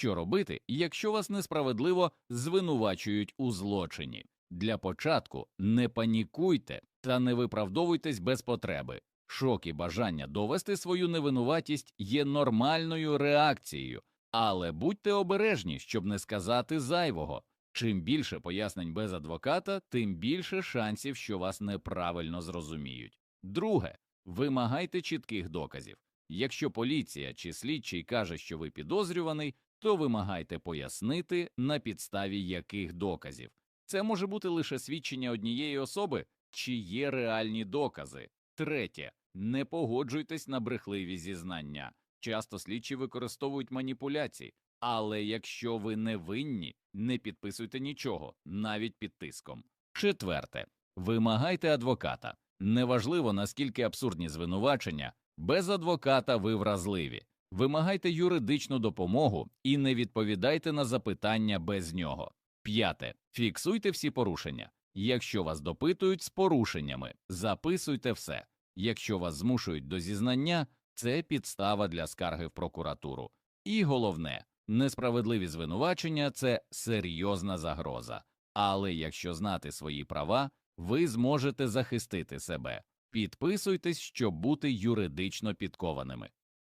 Що робити, якщо вас несправедливо звинувачують у злочині? Для початку не панікуйте та не виправдовуйтесь без потреби. Шок і бажання довести свою невинуватість є нормальною реакцією, але будьте обережні, щоб не сказати зайвого. Чим більше пояснень без адвоката, тим більше шансів, що вас неправильно зрозуміють. Друге, вимагайте чітких доказів. Якщо поліція чи слідчий каже, що ви підозрюваний, то вимагайте пояснити, на підставі яких доказів. Це може бути лише свідчення однієї особи, чи є реальні докази. Третє, не погоджуйтесь на брехливі зізнання. Часто слідчі використовують маніпуляції, але якщо ви не винні, не підписуйте нічого, навіть під тиском. Четверте, вимагайте адвоката. Неважливо, наскільки абсурдні звинувачення, без адвоката ви вразливі. Вимагайте юридичну допомогу і не відповідайте на запитання без нього. П'яте. Фіксуйте всі порушення. Якщо вас допитують з порушеннями, записуйте все. Якщо вас змушують до зізнання, це підстава для скарги в прокуратуру. І головне, несправедливі звинувачення це серйозна загроза. Але якщо знати свої права, ви зможете захистити себе. Підписуйтесь, щоб бути юридично підкованими.